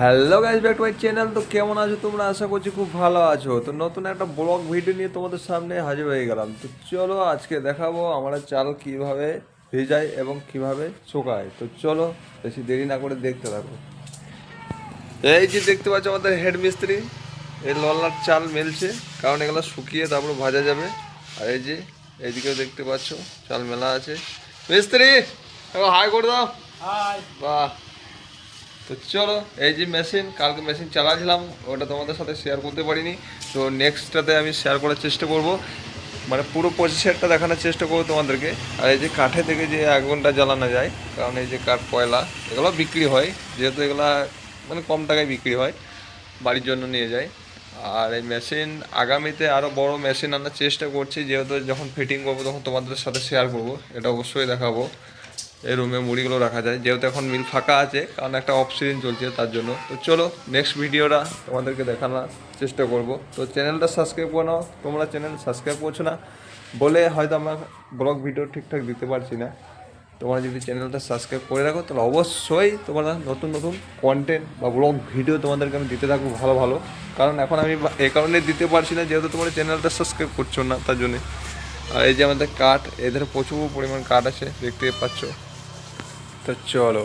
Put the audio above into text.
Hello guys back to my channel তো কেমন আছো তোমরা? আশা করছি খুব ভালো আছো। তো নতুন একটা ব্লগ ভিডিও নিয়ে তোমাদের সামনে হাজির হয়ে গেলাম। তো চলো আজকে দেখাবো আমরা চাল কীভাবে ভেজাই এবং কীভাবে শুকায়। তো চলো বেশি দেরি না করে দেখতে থাকো। এই যে দেখতে পাচ্ছ আমাদের হেড মিস্ত্রি। এই লল্লার চাল মেলছে। কারণ এগুলো শুকিয়ে তারপর ভাজা যাবে। আর এই যে এইদিকেও দেখতে পাচ্ছ চাল মেলা আছে। মিস্ত্রি হাই করে দাও। বাহ। তো চলো, এই যে মেশিন কালকে মেশিন চালাছিলাম, ওটা তোমাদের সাথে শেয়ার করতে পারিনি। তো নেক্সটটাতে আমি শেয়ার করার চেষ্টা করব। মানে পুরো প্রসেসরটা দেখানোর চেষ্টা করব তোমাদেরকে। আর এই যে কাঠে থেকে যে আগুনটা জ্বালানো যায়, কারণ এই যে কাঠ, কয়লা, এগুলো বিক্রি হয়। যেহেতু এগুলা মানে কম টাকায় বিক্রি হয়, বাড়ির জন্য নিয়ে যায়। আর এই মেশিন আগামীতে আরও বড় মেশিন আনার চেষ্টা করছি। যেহেতু যখন ফিটিং করব, তখন তোমাদের সাথে শেয়ার করব। এটা অবশ্যই দেখাবো। এই রুমে মুড়িগুলো রাখা যায়। যেহেতু এখন মিল ফাঁকা আছে, কারণ একটা অফ সিজন চলছে তার জন্য। তো চলো নেক্সট ভিডিওটা তোমাদেরকে দেখানোর চেষ্টা করব। তো চ্যানেলটা সাবস্ক্রাইব করে নাও। তোমরা চ্যানেল সাবস্ক্রাইব করছ না, বলে হয়তো আমরা ব্লগ ভিডিও ঠিকঠাক দিতে পারছি না। তোমরা যদি চ্যানেলটা সাবস্ক্রাইব করে রাখো, তাহলে অবশ্যই তোমরা নতুন নতুন কন্টেন্ট বা ব্লগ ভিডিও তোমাদেরকে আমি দিতে থাকব ভালো ভালো। কারণ এখন আমি এ কারণে দিতে পারছি না, যেহেতু তোমরা চ্যানেলটা সাবস্ক্রাইব করছ না তার জন্যে। আর এই যে আমাদের কাঠ এদের প্রচুর পরিমাণ কাঠ আছে, দেখতে পাচ্ছ। তো চলো।